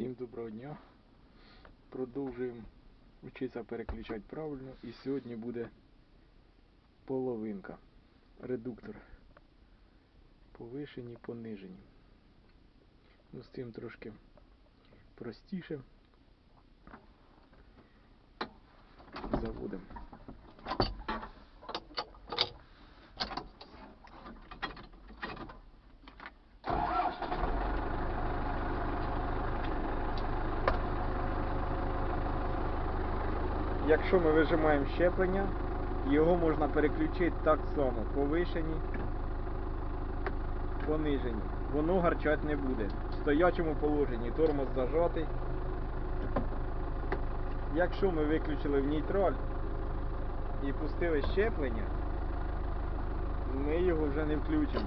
Всім доброго дня. Продовжуємо вчитися переключати правильно. І сьогодні буде половинка. Редуктор. Повишені, понижені. Ну, з цим трошки простіше. Якщо ми вижимаємо щеплення, його можна переключити так само. Повишені, понижені. Воно гарчати не буде. В стоячому положенні тормоз зажатий. Якщо ми виключили в нейтраль і пустили щеплення, ми його вже не включимо.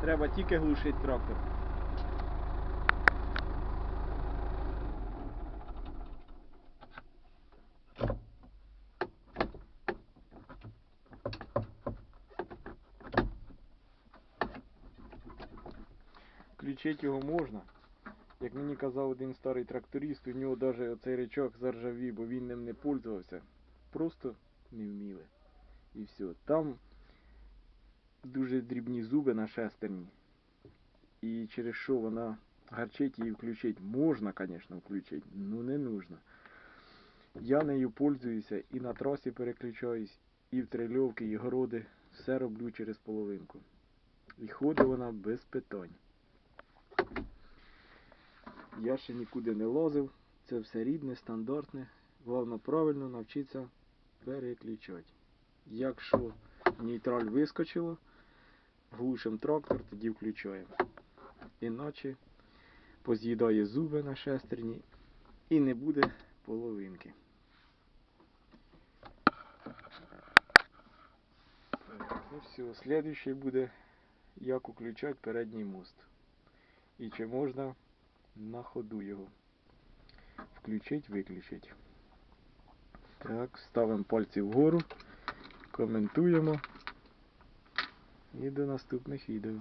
Треба тільки глушити трактор. Включити його можна. Як мені казав один старий тракторист, у нього навіть оцей речок заржавів, бо він ним не пользувався. Просто не вміли. І все. Там дуже дрібні зуби на шестерні. І через що вона гарчить її включити. Можна, звісно, включити, але не нужно. Я нею пользуюся і на трасі переключаюсь, і в трильовки, і городи. Все роблю через половинку. І ходить вона без питань. Я ще нікуди не лазив. Це все рідне, стандартне. Головне правильно навчитися переключати. Якщо нейтраль вискочило, глушимо трактор, тоді включаємо. Іначе поз'їдає зуби на шестерні і не буде половинки. Ну все, слідуючий буде як включати передній мост. І чи можна на ходу його включить, виключить. Так, ставимо пальці вгору, коментуємо і до наступних відео.